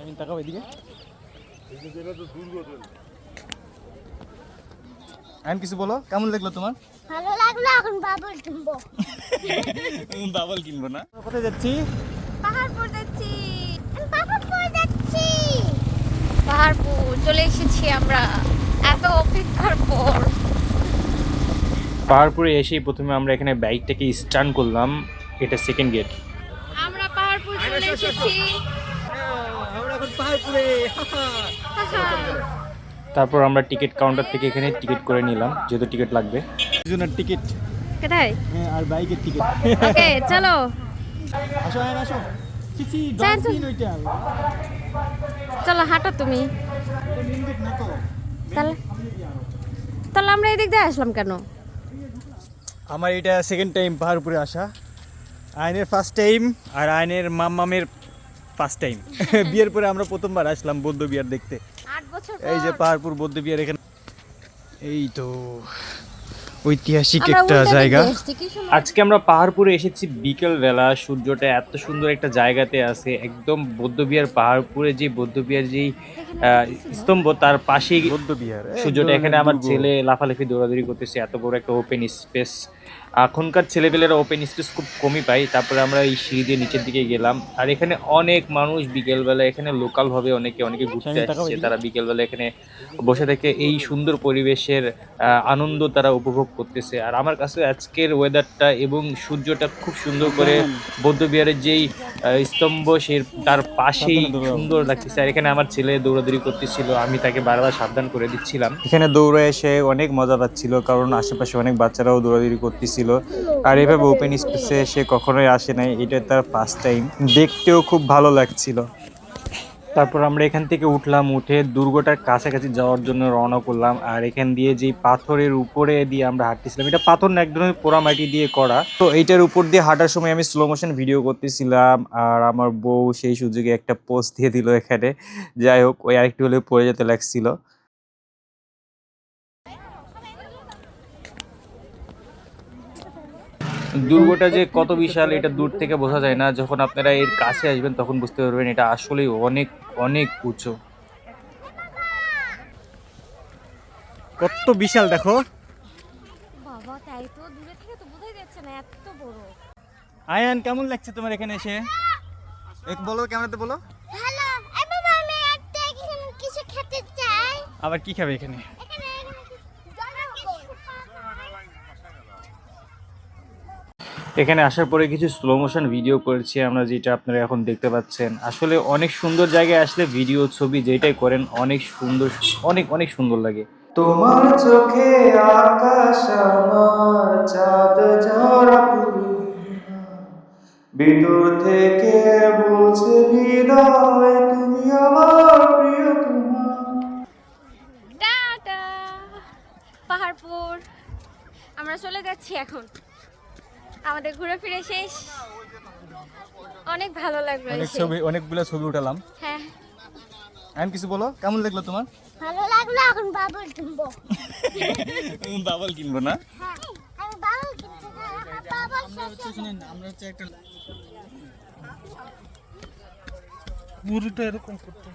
আমি তাকাও এদিকে। কিছু বলো কেমন লাগল তোমার? ভালো লাগল এখন বাবুল কিনবো। বাবল কিনবো না। কোথায় যাচ্ছি? পাহাড়পুর যাচ্ছি। পাহাড়পুর যাচ্ছি। পাহাড়পুর চলে এসেছি আমরা। এত অপেক্ষার পর। পাহাড়পুরে এসেই প্রথমে আমরা এখানে বাইকটাকে স্টার্ন করলাম। এটা সেকেন্ড গেট আমরা পাহাড়পুর চলে এসেছি। তারপর আমরা টিকিট কাউন্টার থেকে এখানে টিকিট করে নিলাম যেহেতু টিকিট লাগবে। দুজনের টিকিট। কোথায়? হ্যাঁ আর বাইকের টিকিট। ওকে চলো। আসো আইন আসো। চিচি ডলফিন ওইটা। চলো হাঁটো তুমি। তাহলে তাহলে আমরা এদিক দিয়ে আসলাম কেন? আমার এটা সেকেন্ড টাইম পাহাড়পুরে আসা। আইনের ফার্স্ট টাইম আর আইনের মাম্মামের ফার্স্ট টাইম বিয়ের পরে আমরা প্রথমবার আসলাম বৌদ্ধ বিহার দেখতে। এই যে পাহাড়পুর বৌদ্ধ বিহার এখানে। এই তো ঐতিহাসিক একটা জায়গা। আজকে আমরা পাহাড়পুরে এসেছি বিকেল বেলা সূর্যটা এত সুন্দর একটা জায়গাতে আছে একদম বৌদ্ধবিহার পাহাড়পুরে যে বৌদ্ধবিহার যেই আহ, স্তম্ভ তার পাশেই বৌদ্ধ বিহার সূর্যটা এখানে আমার ছেলে লাফালাফি দৌড়াদৌড়ি করতেছে এত বড় একটা ওপেন স্পেস এখনকার ছেলেপেলেরা ওপেন স্পেস খুব কমই পাই তারপরে আমরা এই সিঁড়ি দিয়ে নিচের দিকে গেলাম। আর এখানে অনেক মানুষ বিকেলবেলা এখানে লোকাল ভাবে অনেকে অনেকে ঘুরতে সামনে তাকাও আসছে। তারা বিকেলবেলা এখানে বসে থেকে এই সুন্দর পরিবেশের আনন্দ তারা উপভোগ করতেছে। আর আমার কাছে আজকের ওয়েদারটা এবং সূর্যটা খুব সুন্দর করে বৌদ্ধবিহারের যেই স্তম্ভ সে তার পাশেই সুন্দর লাগতেছে। আর এখানে আমার ছেলে দৌড়াদৌড়ি করতেছিল। আমি তাকে বারবার সাবধান করে দিচ্ছিলাম। এখানে দৌড়ে এসে অনেক মজা পাচ্ছিল কারণ আশেপাশে অনেক বাচ্চারাও দৌড়াদৌড়ি করতেছিল আর এভাবে ওপেন স্পেসে সে কখনোই আসে নাই, এটা তার ফার্স্ট টাইম দেখতেও খুব ভালো লাগছিল। তারপর আমরা এখান থেকে উঠলাম, উঠে দুর্গটার কাছাকাছি যাওয়ার জন্য রওনা করলাম। আর এখান দিয়ে যে পাথরের উপরে দিয়ে আমরা হাঁটতেছিলাম, এটা পাথর না এক ধরনের পোড়ামাটি দিয়ে করা। তো এইটার উপর দিয়ে হাঁটার সময় আমি স্লো মোশন ভিডিও করতেছিলাম, আর আমার বউ সেই সুযোগে একটা পোস্ট দিয়ে দিল এখানে। যাই হোক, ওই আরেকটু হলে পড়ে যেতে লাগছিল। দুর্গটা যে কত বিশাল এটা দূর থেকে বোঝা যায় না। যখন আপনারা এর কাছে আসবেন তখন বুঝতে পারবেন এটা আসলেই অনেক অনেক উঁচু। কত বিশাল দেখো। বাবা তাই তো দূরে থেকে তো বোঝাই যাচ্ছে না এত বড়। আয়ান কেমন লাগছে তোমার এখানে এসে? এক বলো ক্যামেরাতে বলো। ভালো। এই বাবা আমি একটা এখানে কিছু খেতে চাই। আবার কি খাবে এখানে? এখানে আসার পরে কিছু স্লো মোশন ভিডিও করেছি আমরা যেটা আপনারা এখন দেখতে পাচ্ছেন। আসলে অনেক সুন্দর জায়গায় আসলে ভিডিও ছবি যেটাই করেন অনেক সুন্দর অনেক অনেক সুন্দর লাগে। তোমার চোখে আকাশ আমার চাঁদ ঝরা। ভিতর থেকে বলছে হৃদয় তুমি আমার প্রিয় তোমার। টাটা! পাহাড়পুর। আমরা চলে যাচ্ছি এখন। আমাদের ঘুরে ফিরে শেষ। অনেক ভালো লাগল অনেক ছবি অনেকগুলো ছবি উঠালাম। হ্যাঁ। আইন কিছু বলো? কেমন লাগল তোমার? ভালো লাগল এখন বাবুল কিনবো। বাবল কিনবো না? হ্যাঁ আমি বাবুল কিনতে চাই বাবুল আমরা হচ্ছে একটা পুরোটা এরকম করতে